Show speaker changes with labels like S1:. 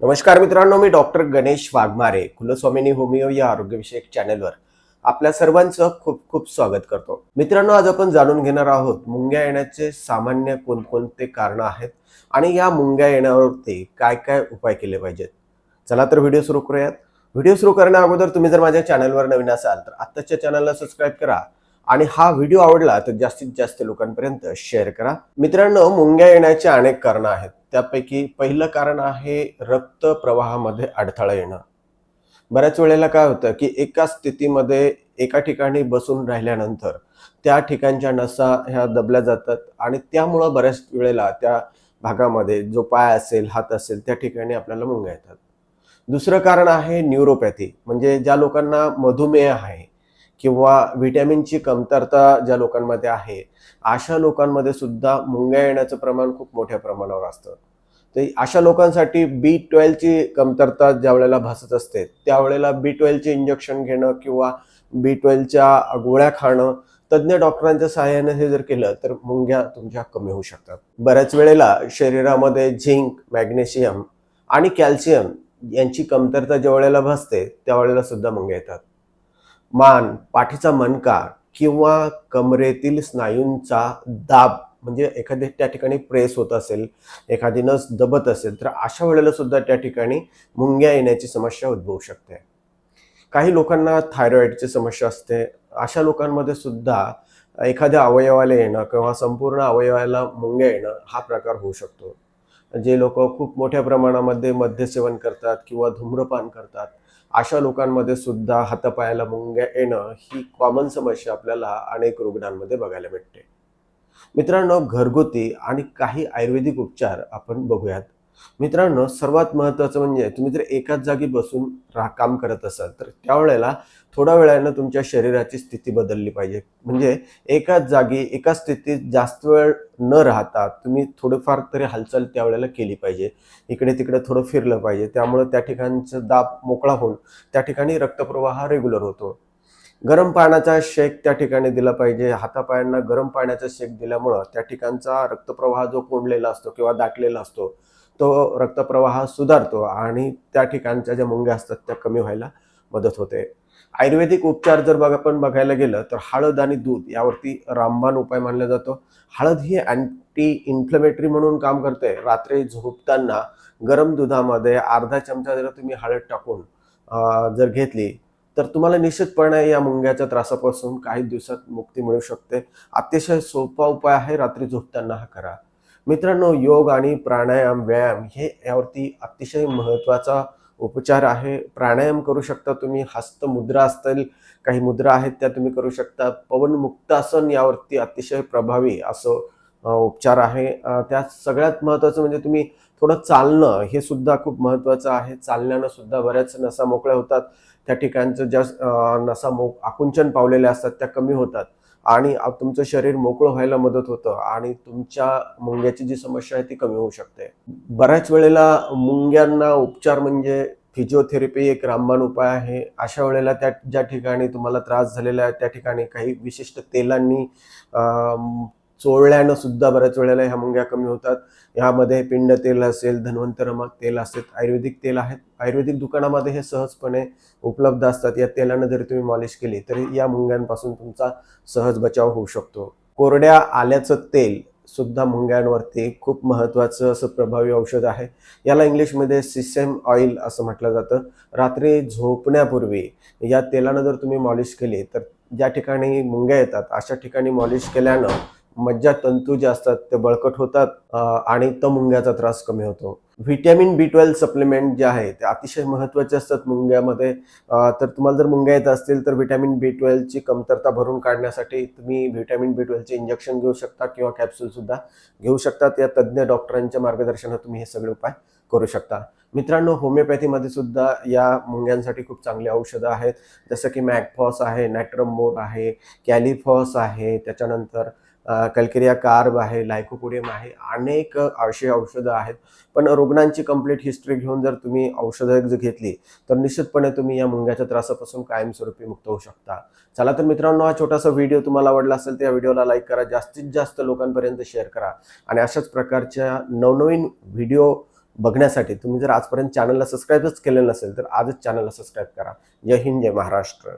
S1: नमस्कार मित्रांनो मी डॉक्टर गणेश वाघमारे कुलस्वामिनी होमिओ या आरोग्यविषयक चॅनलवर आपल्या सर्वांचं खूप खूप स्वागत करतो. मित्रांनो आज आपण जाणून घेणार आहोत मुंग्या येण्याचे सामान्य कोणकोणते कारण आहेत आणि या मुंग्या येण्यावरती काय काय उपाय केले पाहिजेत? चला तर व्हिडिओ सुरू करूयात. व्हिडिओ सुरू करण्या अगोदर तुम्ही जर माझ्या चॅनलवर नवीन असाल तर आत्ताच्या चॅनलला सबस्क्राईब करा आणि हा व्हिडिओ आवडला तर जास्तीत जास्त लोकांपर्यंत शेअर करा. मित्रांनो मुंग्या येण्याचे अनेक कारणं आहेत. त्यापैकी पहिलं कारण आहे रक्त प्रवाहामध्ये अडथळा येणं. बऱ्याच वेळेला काय होतं की एका स्थितीमध्ये एका ठिकाणी बसून राहिल्यानंतर त्या ठिकाणच्या नसा ह्या दबल्या जातात आणि त्यामुळं बऱ्याच वेळेला त्या भागामध्ये जो पाय असेल हात असेल त्या ठिकाणी आपल्याला मुंग्या येतात. दुसरं कारण आहे न्यूरोपॅथी म्हणजे ज्या लोकांना मधुमेह आहे किंवा व्हिटॅमिनची कमतरता ज्या लोकांमध्ये आहे अशा लोकांमध्ये सुद्धा मुंग्या येण्याचं प्रमाण खूप मोठ्या प्रमाणावर असतं. तर अशा लोकांसाठी बी ट्वेल्वची कमतरता ज्या वेळेला भासत असते त्यावेळेला बी ट्वेल्वचे इंजेक्शन घेणं किंवा बी ट्वेल्वच्या गोळ्या खाणं तज्ज्ञ डॉक्टरांच्या सहाय्याने हे जर केलं तर मुंग्या तुमच्या कमी होऊ शकतात. बऱ्याच वेळेला शरीरामध्ये झिंक मॅग्नेशियम आणि कॅल्शियम यांची कमतरता ज्या वेळेला भासते त्यावेळेला सुद्धा मुंग्या येतात. मान पाठीचा मणका किंवा कमरेतील स्नायूंचा दाब म्हणजे एखादे त्या ठिकाणी प्रेस होत असेल एखादी नस दबत असेल तर अशा वेळेला सुद्धा त्या ठिकाणी मुंग्या येण्याची समस्या उद्भवू शकते. काही लोकांना थायरॉईडची समस्या असते. अशा लोकांमध्ये सुद्धा एखाद्या अवयवाला येणं किंवा संपूर्ण अवयवाला मुंग्या येणं हा प्रकार होऊ शकतो. जे लोक खूप मोठ्या प्रमाणामध्ये मद्यसेवन करतात किंवा धूम्रपान करतात अशा लोकांमध्ये सुद्धा हातापायाला मुंग्या येणं ही कॉमन समस्या आपल्याला अनेक रुग्णांमध्ये बघायला भेटते. मित्रांनो घरगुती आणि काही आयुर्वेदिक उपचार आपण बघूयात. मित्रांनो सर्वात महत्त्वाचं म्हणजे तुम्ही जर एकाच जागी बसून रा काम करत असाल तर त्यावेळेला थोड्या वेळानं तुमच्या शरीराची स्थिती बदलली पाहिजे. म्हणजे एकाच जागी एका स्थितीत जास्त वेळ न राहता तुम्ही थोडंफार तरी हालचाल त्यावेळेला केली पाहिजे. इकडे तिकडे थोडं फिरलं पाहिजे. त्यामुळे त्या ठिकाणचं दाब मोकळा होऊन त्या ठिकाणी रक्तप्रवाह रेग्युलर होतो. गरम पाण्याचा शेक त्या ठिकाणी दिला पाहिजे. हातापायांना गरम पाण्याचा शेक दिल्यामुळं त्या ठिकाणचा रक्तप्रवाह जो कोंडलेला असतो किंवा दाटलेला असतो तो रक्तप्रवाह सुधारतो आणि त्या ठिकाणच्या ज्या मुंग्या असतात त्या कमी व्हायला मदत होते. आयुर्वेदिक उपचार जर बघ आपण बघायला गेलं तर हळद आणि दूध यावरती रामबाण उपाय मानला जातो. हळद ही अँटी इन्फ्लेमेटरी म्हणून काम करते. रात्री झोपताना गरम दुधामध्ये अर्धा चमचा जर तुम्ही हळद टाकून जर घेतली तर तुम्हाला निश्चितपणे या मुंग्याच्या त्रासापासून काही दिवसात मुक्ती मिळू शकते. अतिशय सोपा उपाय आहे रात्री झोपताना हा करा. मित्रांनो योग आणि प्राणायाम व्यायाम हे यावरती अतिशय महत्त्वाचा उपचार आहे प्राणायाम करू शकता तुम्ही हस्त मुद्रा असतील काही मुद्रा आहेत त्या तुम्ही करू शकता. पवन मुक्तासन यावरती अतिशय प्रभावी असं उपचार आहे. त्यात सगळ्यात महत्त्वाचं म्हणजे तुम्ही थोडं चालणं हे सुद्धा खूप महत्त्वाचं आहे. चालण्यानं सुद्धा बऱ्याच नसा मोकळ्या होतात. त्या ठिकाणचं ज्या नसा मोक आकुंचन पावलेल्या असतात त्या कमी होतात. आणि तुमचं शरीर मोकळं व्हायला मदत होतं आणि तुमच्या मुंग्याची जी समस्या आहे ती कमी होऊ शकते. बऱ्याच वेळेला मुंग्यांना उपचार म्हणजे फिजिओथेरपी एक रामबाण उपाय आहे. अशा वेळेला त्या ज्या ठिकाणी तुम्हाला त्रास झालेला आहे त्या ठिकाणी काही विशिष्ट तेलांनी चोळल्यानं सुद्धा बऱ्याच वेळेला ह्या मुंग्या कमी होतात. यामध्ये पिंड तेल असेल धन्वंतरमाग तेल असेल आयुर्वेदिक तेल आहेत. आयुर्वेदिक दुकानामध्ये हे सहजपणे उपलब्ध असतात. या तेलानं जरी तुम्ही मॉलिश केली तरी या मुंग्यांपासून तुमचा सहज बचाव होऊ शकतो. कोरड्या आल्याचं तेल सुद्धा मुंग्यांवरती खूप महत्त्वाचं असं प्रभावी औषध आहे. याला इंग्लिशमध्ये सिसेम ऑइल असं म्हटलं जातं. रात्री झोपण्यापूर्वी या तेलानं जर तुम्ही मॉलिश केली तर ज्या ठिकाणी मुंग्या येतात अशा ठिकाणी मॉलिश केल्यानं मज्जा तंतू जे असतात ते बळकट होतात आणि तो मुंग्याचा त्रास कमी होतो. व्हिटॅमिन बी ट्वेल्व सप्लिमेंट जे आहे ते अतिशय महत्त्वाचे असतात मुंग्यामध्ये. तर तुम्हाला जर मुंग्या येत असतील तर व्हिटॅमिन बी ट्वेल्वची कमतरता भरून काढण्यासाठी तुम्ही व्हिटॅमिन बी ट्वेल्वचे इंजेक्शन घेऊ शकता किंवा कॅप्सूलसुद्धा घेऊ शकतात या तज्ज्ञ डॉक्टरांच्या मार्गदर्शनात तुम्ही हे सगळे उपाय करू शकता. मित्रांनो होमिओपॅथीमध्ये सुद्धा या मुंग्यांसाठी खूप चांगली औषधं आहेत. जसं की मॅगफॉस आहे नॅट्रमोर आहे कॅलिफॉस आहे त्याच्यानंतर कल्केरिया कार्ब आहे लायकोपोडियम आहे अनेक अशी औषधं आहेत. पण रुग्णांची कंप्लीट हिस्ट्री घेऊन जर तुम्ही औषधं जर घेतली तर निश्चितपणे तुम्ही या मुंग्याच्या त्रासापासून कायमस्वरूपी मुक्त होऊ शकता. चला तर मित्रांनो हा छोटासा व्हिडिओ तुम्हाला आवडला असेल तर या व्हिडिओला लाईक करा जास्तीत जास्त लोकांपर्यंत शेअर करा. आणि अशाच प्रकारच्या नवनवीन व्हिडिओ बघण्यासाठी तुम्ही जर आजपर्यंत चॅनलला सबस्क्राईबच केलेलं नसेल तर आजच चॅनलला सबस्क्राईब करा. जय हिंद जय महाराष्ट्र.